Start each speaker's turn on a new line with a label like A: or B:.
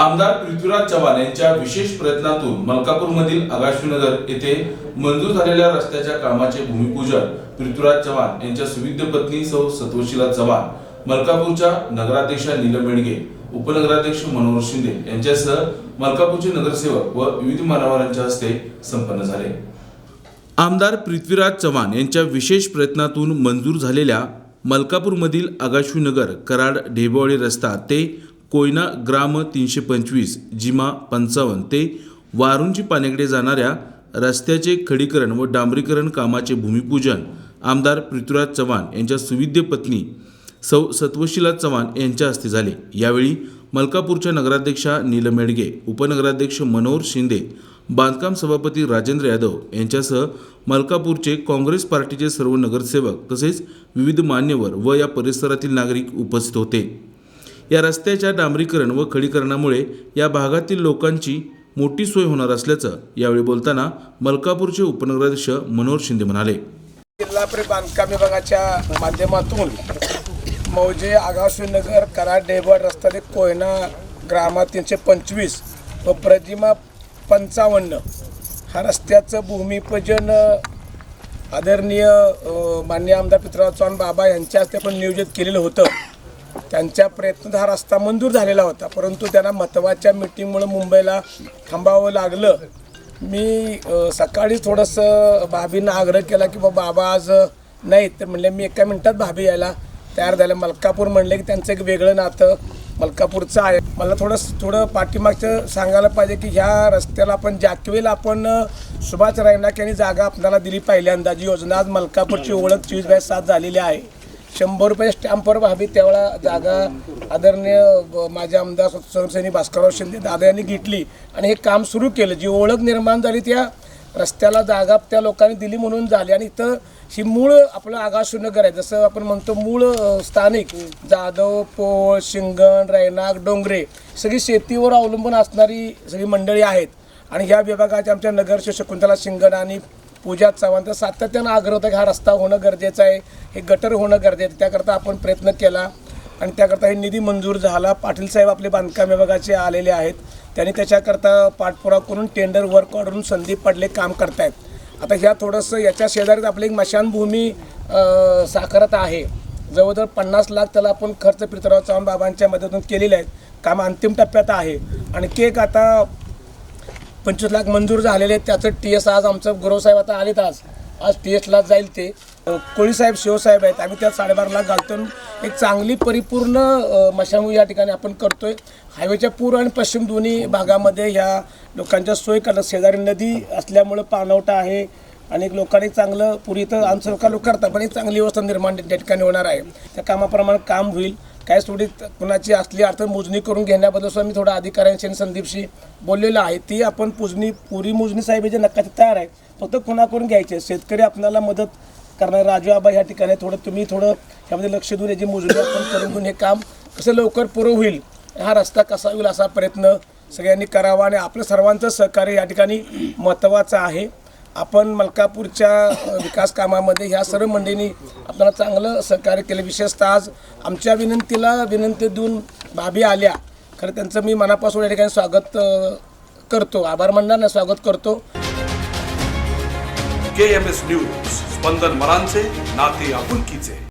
A: आमदार पृथ्वीराज चव्हाण यांच्या विशेष प्रयत्नातून मलकापूरमधील आगाशीनगर येथे मंजूर झालेल्या रस्त्याच्या कामाचे भूमिपूजन पृथ्वीराज चव्हाण यांच्या सुविद्य पत्नी सौ सत्वशीला चव्हाण मलकापूरच्या नगराध्यक्षा नीलम बेडगे उपनगराध्यक्ष मनोहर शिंदे यांच्यासह मलकापूरचे नगरसेवक व विविध मान्यवरांच्या हस्ते संपन्न झाले. आमदार पृथ्वीराज चव्हाण यांच्या विशेष प्रयत्नातून मंजूर झालेल्या मलकापूरमधील आगाशवीनगर कराड ढेबवाडी रस्ता ते कोयना ग्राम तीनशे पंचवीस जिमा पंचावन्न ते वारुंची पाण्याकडे जाणाऱ्या रस्त्याचे खडीकरण व डांबरीकरण कामाचे भूमिपूजन आमदार पृथ्वीराज चव्हाण यांच्या सुविद्य पत्नी सौ सत्वशिला चव्हाण यांच्या हस्ते झाले. यावेळी मलकापूरच्या नगराध्यक्षा नीलम मेडगे उपनगराध्यक्ष मनोहर शिंदे बांधकाम सभापती राजेंद्र यादव यांच्यासह मलकापूरचे काँग्रेस पार्टीचे सर्व नगरसेवक तसेच विविध मान्यवर व या परिसरातील नागरिक उपस्थित होते. या रस्त्याच्या डांबरीकरण व खडीकरणामुळे या भागातील लोकांची मोठी सोय होणार असल्याचं यावेळी बोलताना मलकापूरचे उपनगराध्यक्ष मनोहर शिंदे म्हणाले.
B: जिल्हा बांधकाम विभागाच्या माध्यमातून मौजे आगावश्रीनगर कराड डेबड रस्ता कोयना ग्रामा तीनशे पंचवीस व प्रतिमा पंचावन्न हा रस्त्याचं भूमिपूजन आदरणीय मान्य माननीय आमदार पित्राव चव्हाण बाबा यांच्या हस्ते पण नियोजित केलेलं होतं. त्यांच्या प्रयत्नात हा रस्ता मंजूर झालेला होता. परंतु त्यांना महत्त्वाच्या मिटिंगमुळे मुंबईला थांबावं लागलं. मी सकाळी थोडंसं भाभींना आग्रह केला की बाबा बाबा आज नाही तर म्हणले मी एका मिनटात भाभी यायला तयार झालं. मलकापूर म्हणले की त्यांचं एक वेगळं नातं. मलकापूरचं आहे. मला थोडं थोडं पाठीमागचं सांगायला पाहिजे की ह्या रस्त्याला आपण ज्यावेळेला आपण सुभाष रायनाक यांनी जागा आपल्याला दिली पहिल्यांदा जी योजना आज मलकापूरची ओळख चोवीस बाय सात झालेली आहे शंभर रुपये स्टॅम्पवर व्हावी त्यावेळा जागा आदरणीय ब- माझे आमदार स्वयंसेनी भास्करराव शिंदे दादा यांनी घेतली. आणि हे काम सुरू केलं. जी ओळख निर्माण झाली त्या रस्त्याला जागा त्या लोकांनी दिली म्हणून झाली. आणि इथं ही मूळ आपलं आगाशूनगर आहे. जसं आपण म्हणतो मूळ स्थानिक जाधव पोळ शिंगण रैनाग डोंगरे सगळी शेतीवर अवलंबून असणारी सगळी मंडळी आहेत. आणि ह्या विभागाच्या आमच्या नगरचे शकुंतला शिंगण आणि पूजा चव्हाण तर सातत्यानं आग्रह होता की हा रस्ता होणं गरजेचं आहे. हे गटर होणं गरजेचं आहे. त्याकरता आपण प्रयत्न केला. आणि त्याकरता हे निधी मंजूर झाला. पाटील साहेब आपले बांधकाम विभागाचे आलेले आहेत. त्यांनी त्याच्याकरता पाठपुरावा करून टेंडर वर्क ऑर्डरून संदीप पडले काम करतायत. आता ह्या थोडंसं याच्या शेजारीच आपली एक मशानभूमी साखरत साकारत आहे. जवळजवळ पन्नास लाख त्याला आपण खर्च पृथ्वीराज चव्हाण बाबांच्या मदतीतून केलेले आहेत. काम अंतिम टप्प्यात आहे. आणि केक आता पंचवीस लाख मंजूर झालेले आहेत. त्याचं टी एस आज आमचं गुरुसाहेब आता आलेत आज. आज टी एसला जाईल ते. कोळीसाहेब शिवसाहेब आहेत. आम्ही त्यात साडेबारा लाख घालतो एक चांगली परिपूर्ण मशामू या ठिकाणी आपण करतोय. हायवेच्या पूर्व आणि पश्चिम दोन्ही भागामध्ये ह्या लोकांच्या सोय करणं शेजारी नदी असल्यामुळं पाणवठा आहे. आणि लोकांनी चांगलं पुरी तर आमचं लोक करतात पण एक चांगली व्यवस्था निर्माण त्या ठिकाणी होणार आहे. त्या कामाप्रमाणे काम होईल. काय थोडी कुणाची असली अर्थ मोजणी करून घेण्याबद्दल सुद्धा मी थोडा अधिकाऱ्यांशी आणि संदीपशी बोललेलं आहे. ती आपण पुजणी पुरी मोजणी साहेब जे तयार आहे. फक्त कुणाकडून घ्यायचे? शेतकरी आपल्याला मदत करणार राजू आबा ह्या ठिकाणी थोडं तुम्ही थोडं ह्यामध्ये लक्ष देऊन याची मोजणी आपण करून घेऊन हे काम कसं लवकर पुरं होईल? हा रस्ता कसा होईल असा प्रयत्न सगळ्यांनी करावा आणि आपलं सर्वांचं सहकार्य या ठिकाणी महत्त्वाचं आहे. आपण मलकापूरच्या विकास कामामध्ये ह्या सर्व मंडळींनी आपल्याला चांगलं सहकार्य केलं. विशेषतः आज आमच्या विनंतीला विनंती देऊन बाबी आल्या. खरं त्यांचं मी मनापासून या ठिकाणी स्वागत करतो. आभार मंडळांना स्वागत करतो.
C: K M S news Spandan मरांचे नाते आपुलकीचे.